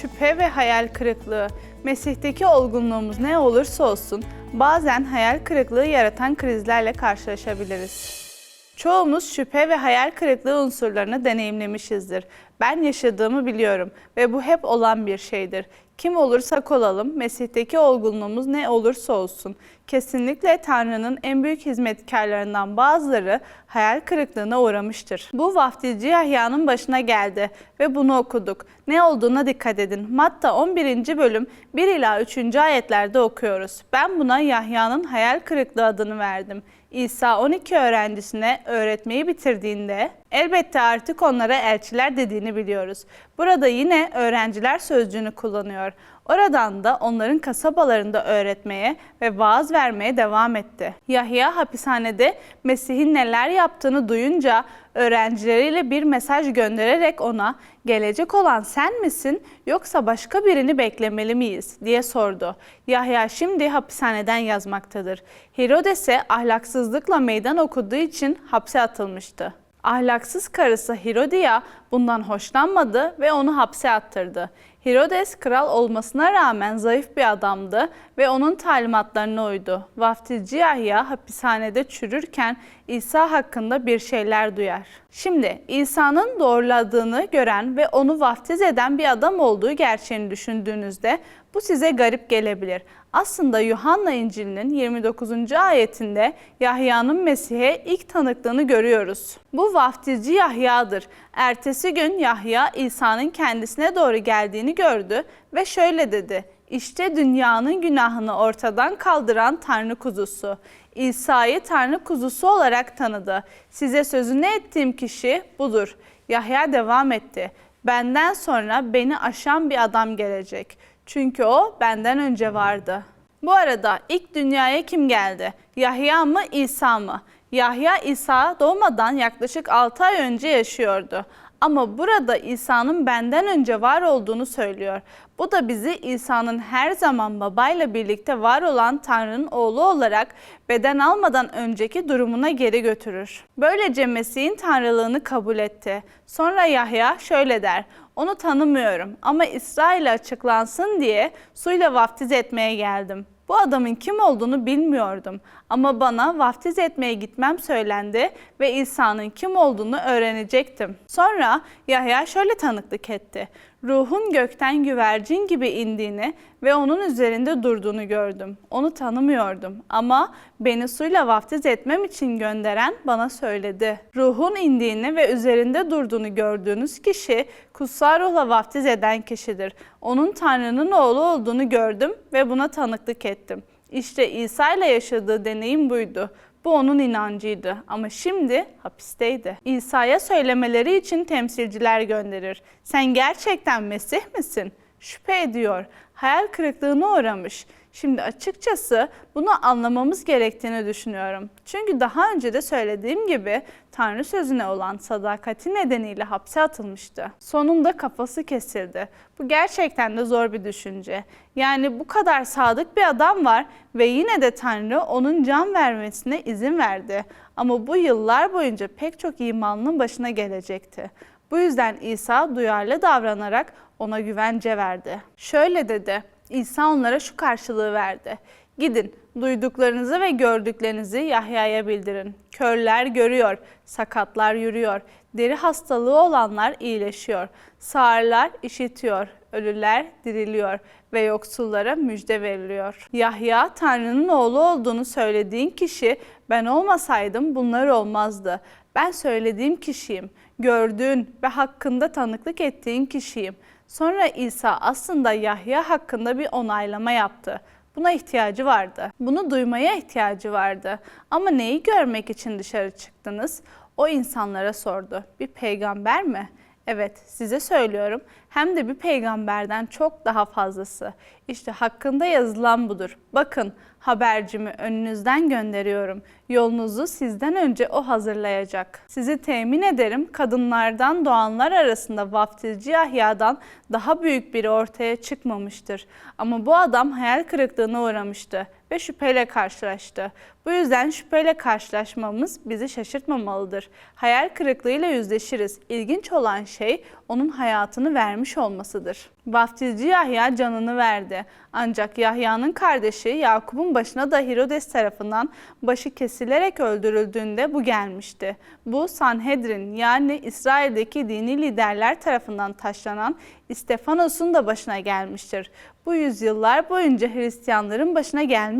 Şüphe ve hayal kırıklığı. Mesih'teki olgunluğumuz ne olursa olsun bazen hayal kırıklığı yaratan krizlerle karşılaşabiliriz. Çoğumuz şüphe ve hayal kırıklığı unsurlarını deneyimlemişizdir. Ben yaşadığımı biliyorum ve bu hep olan bir şeydir. Kim olursak olalım, Mesih'teki olgunluğumuz ne olursa olsun, kesinlikle Tanrı'nın en büyük hizmetkarlarından bazıları hayal kırıklığına uğramıştır. Bu vaftizci Yahya'nın başına geldi ve bunu okuduk. Ne olduğuna dikkat edin. Matta 11. bölüm 1 ila 3. ayetlerde okuyoruz. Ben buna Yahya'nın hayal kırıklığı adını verdim. İsa 12 öğrencisine öğretmeyi bitirdiğinde elbette artık onlara elçiler dediğini biliyoruz. Burada yine öğrenciler sözcüğünü kullanıyor. Oradan da onların kasabalarında öğretmeye ve vaaz vermeye devam etti. Yahya hapishanede Mesih'in neler yaptığını duyunca öğrencileriyle bir mesaj göndererek ona gelecek olan sen misin yoksa başka birini beklemeli miyiz diye sordu. Yahya şimdi hapishaneden yazmaktadır. Herodes'e ahlaksızlıkla meydan okuduğu için hapse atılmıştı. Ahlaksız karısı Herodia bundan hoşlanmadı ve onu hapse attırdı. Herodes kral olmasına rağmen zayıf bir adamdı ve onun talimatlarına uydu. Vaftizci Yahya hapishanede çürürken İsa hakkında bir şeyler duyar. Şimdi İsa'nın doğruladığını gören ve onu vaftiz eden bir adam olduğu gerçeğini düşündüğünüzde bu size garip gelebilir. Aslında Yuhanna İncil'inin 29. ayetinde Yahya'nın Mesih'e ilk tanıklığını görüyoruz. Bu vaftizci Yahya'dır. Ertesi gün Yahya İsa'nın kendisine doğru geldiğini gördü ve şöyle dedi. İşte dünyanın günahını ortadan kaldıran Tanrı kuzusu. İsa'yı Tanrı kuzusu olarak tanıdı. Size sözünü ettiğim kişi budur. Yahya devam etti. Benden sonra beni aşan bir adam gelecek. Çünkü o benden önce vardı. Bu arada ilk dünyaya kim geldi? Yahya mı İsa mı? Yahya İsa doğmadan yaklaşık 6 ay önce yaşıyordu. Ama burada İsa'nın benden önce var olduğunu söylüyor. Bu da bizi İsa'nın her zaman babayla birlikte var olan Tanrı'nın oğlu olarak beden almadan önceki durumuna geri götürür. Böylece Mesih'in tanrılığını kabul etti. Sonra Yahya şöyle der. Onu tanımıyorum ama İsrail'e açıklansın diye suyla vaftiz etmeye geldim. Bu adamın kim olduğunu bilmiyordum ama bana vaftiz etmeye gitmem söylendi ve İsa'nın kim olduğunu öğrenecektim. Sonra Yahya şöyle tanıklık etti. Ruhun gökten güvercin gibi indiğini ve onun üzerinde durduğunu gördüm. Onu tanımıyordum ama beni suyla vaftiz etmem için gönderen bana söyledi. Ruhun indiğini ve üzerinde durduğunu gördüğünüz kişi kutsal ruhla vaftiz eden kişidir. Onun Tanrı'nın oğlu olduğunu gördüm ve buna tanıklık ettim. İşte İsa ile yaşadığı deneyim buydu. Bu onun inancıydı ama şimdi hapisteydi. İsa'ya söylemeleri için temsilciler gönderir. Sen gerçekten Mesih misin? Şüphe ediyor. Hayal kırıklığına uğramış. Şimdi açıkçası bunu anlamamız gerektiğini düşünüyorum. Çünkü daha önce de söylediğim gibi Tanrı sözüne olan sadakati nedeniyle hapse atılmıştı. Sonunda kafası kesildi. Bu gerçekten de zor bir düşünce. Yani bu kadar sadık bir adam var ve yine de Tanrı onun can vermesine izin verdi. Ama bu yıllar boyunca pek çok imanlının başına gelecekti. Bu yüzden İsa duyarlı davranarak ona güvence verdi. Şöyle dedi, İsa onlara şu karşılığı verdi. Gidin, duyduklarınızı ve gördüklerinizi Yahya'ya bildirin. Körler görüyor, sakatlar yürüyor, deri hastalığı olanlar iyileşiyor, sağırlar işitiyor, ölüler diriliyor ve yoksullara müjde veriliyor. Yahya, Tanrı'nın oğlu olduğunu söylediğin kişi ben olmasaydım bunlar olmazdı. Ben söylediğim kişiyim, gördüğün ve hakkında tanıklık ettiğin kişiyim. Sonra İsa aslında Yahya hakkında bir onaylama yaptı. Buna ihtiyacı vardı. Bunu duymaya ihtiyacı vardı. Ama neyi görmek için dışarı çıktınız? O insanlara sordu. Bir peygamber mi? Evet, size söylüyorum. Hem de bir peygamberden çok daha fazlası. İşte hakkında yazılan budur. Bakın, habercimi önünüzden gönderiyorum. Yolunuzu sizden önce o hazırlayacak. Sizi temin ederim kadınlardan doğanlar arasında vaftizci Yahya'dan daha büyük biri ortaya çıkmamıştır. Ama bu adam hayal kırıklığına uğramıştı ve şüpheyle karşılaştı. Bu yüzden şüpheyle karşılaşmamız bizi şaşırtmamalıdır. Hayal kırıklığıyla yüzleşiriz. İlginç olan şey onun hayatını vermiş olmasıdır. Vaftizci Yahya canını verdi. Ancak Yahya'nın kardeşi Yakup'un başına da Herodes tarafından başı kesilerek öldürüldüğünde bu gelmişti. Bu Sanhedrin yani İsrail'deki dini liderler tarafından taşlanan İstefanos'un da başına gelmiştir. Bu yüzyıllar boyunca Hristiyanların başına gelmiştir.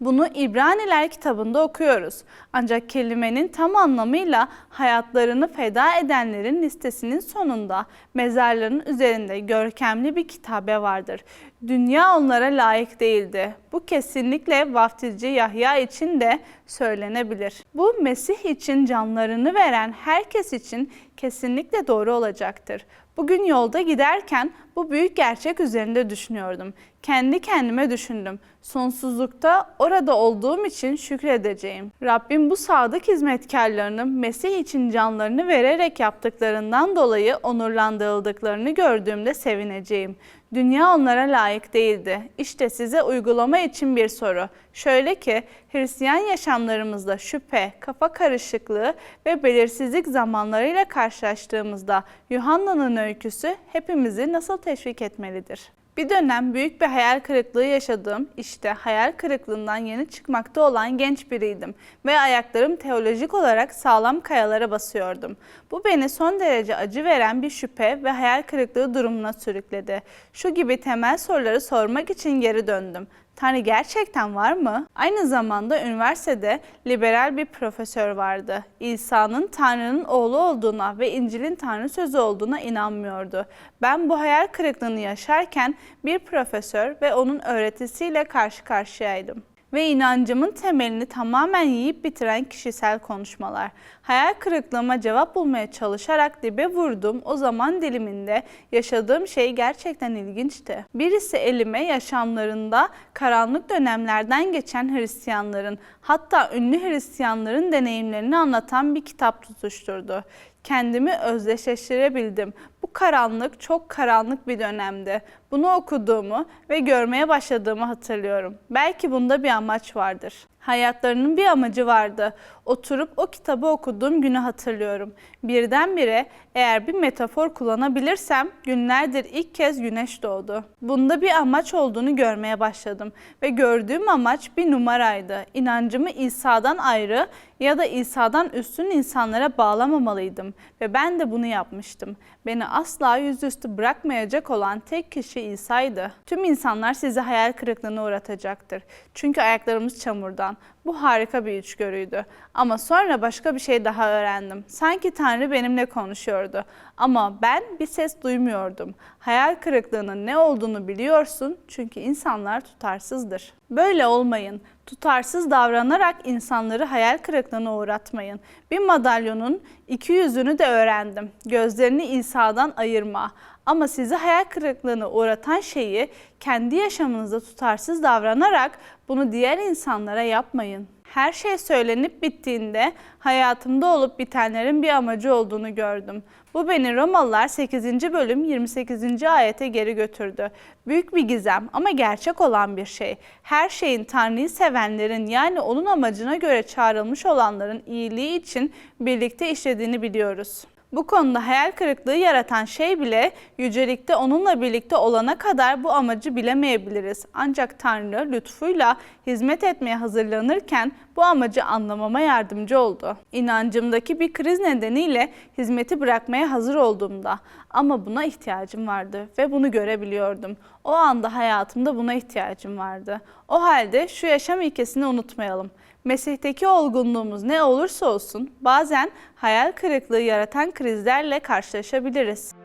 Bunu İbraniler kitabında okuyoruz. Ancak kelimenin tam anlamıyla hayatlarını feda edenlerin listesinin sonunda mezarların üzerinde görkemli bir kitabe vardır. Dünya onlara layık değildi. Bu kesinlikle vaftizci Yahya için de söylenebilir. Bu Mesih için canlarını veren herkes için kesinlikle doğru olacaktır. Bugün yolda giderken bu büyük gerçek üzerinde düşünüyordum. Kendi kendime düşündüm. Sonsuzlukta orada olduğum için şükredeceğim. Rabbim bu sadık hizmetkarlarının Mesih için canlarını vererek yaptıklarından dolayı onurlandırıldıklarını gördüğümde sevineceğim. Dünya onlara layık değildi. İşte size uygulama için bir soru. Şöyle ki Hristiyan yaşamlarımızda şüphe, kafa karışıklığı ve belirsizlik zamanlarıyla karşılaştığımızda Yuhanna'nın öyküsü hepimizi nasıl teşvik etmelidir? Bir dönem büyük bir hayal kırıklığı yaşadığım, işte hayal kırıklığından yeni çıkmakta olan genç biriydim ve ayaklarım teolojik olarak sağlam kayalara basıyordum. Bu beni son derece acı veren bir şüphe ve hayal kırıklığı durumuna sürükledi. Şu gibi temel soruları sormak için geri döndüm. Tanrı gerçekten var mı? Aynı zamanda üniversitede liberal bir profesör vardı. İsa'nın Tanrı'nın oğlu olduğuna ve İncil'in Tanrı sözü olduğuna inanmıyordu. Ben bu hayal kırıklığını yaşarken bir profesör ve onun öğretisiyle karşı karşıyaydım ve inancımın temelini tamamen yiyip bitiren kişisel konuşmalar. Hayal kırıklığıma cevap bulmaya çalışarak dibe vurdum. O zaman diliminde yaşadığım şey gerçekten ilginçti. Birisi elime yaşamlarında karanlık dönemlerden geçen Hristiyanların, hatta ünlü Hristiyanların deneyimlerini anlatan bir kitap tutuşturdu kendimi özdeşleştirebildim. Bu karanlık çok karanlık bir dönemdi. Bunu okuduğumu ve görmeye başladığımı hatırlıyorum. Belki bunda bir amaç vardır. Hayatlarının bir amacı vardı. Oturup o kitabı okuduğum günü hatırlıyorum. Birdenbire eğer bir metafor kullanabilirsem günlerdir ilk kez güneş doğdu. Bunda bir amaç olduğunu görmeye başladım ve gördüğüm amaç bir numaraydı. İnancımı İsa'dan ayrı ya da İsa'dan üstün insanlara bağlamamalıydım ve ben de bunu yapmıştım. Beni asla yüzüstü bırakmayacak olan tek kişi İsa'ydı. Tüm insanlar sizi hayal kırıklığına uğratacaktır. Çünkü ayaklarımız çamurdan. Bu harika bir içgörüydü. Ama sonra başka bir şey daha öğrendim. Sanki Tanrı benimle konuşuyordu. Ama ben bir ses duymuyordum. Hayal kırıklığının ne olduğunu biliyorsun çünkü insanlar tutarsızdır. Böyle olmayın. Tutarsız davranarak insanları hayal kırıklığına uğratmayın. Bir madalyonun iki yüzünü de öğrendim. Gözlerini İsa'dan ayırma. Ama sizi hayal kırıklığına uğratan şeyi kendi yaşamınızda tutarsız davranarak bunu diğer insanlara yapmayın. Her şey söylenip bittiğinde hayatımda olup bitenlerin bir amacı olduğunu gördüm. Bu beni Romalılar 8. bölüm 28. ayete geri götürdü. Büyük bir gizem ama gerçek olan bir şey. Her şeyin Tanrı'yı sevenlerin yani onun amacına göre çağrılmış olanların iyiliği için birlikte işlediğini biliyoruz. Bu konuda hayal kırıklığı yaratan şey bile yücelikte onunla birlikte olana kadar bu amacı bilemeyebiliriz. Ancak Tanrı lütfuyla hizmet etmeye hazırlanırken bu amacı anlamama yardımcı oldu. İnancımdaki bir kriz nedeniyle hizmeti bırakmaya hazır olduğumda ama buna ihtiyacım vardı ve bunu görebiliyordum. O anda hayatımda buna ihtiyacım vardı. O halde şu yaşam ilkesini unutmayalım. Meslekteki olgunluğumuz ne olursa olsun bazen hayal kırıklığı yaratan krizlerle karşılaşabiliriz.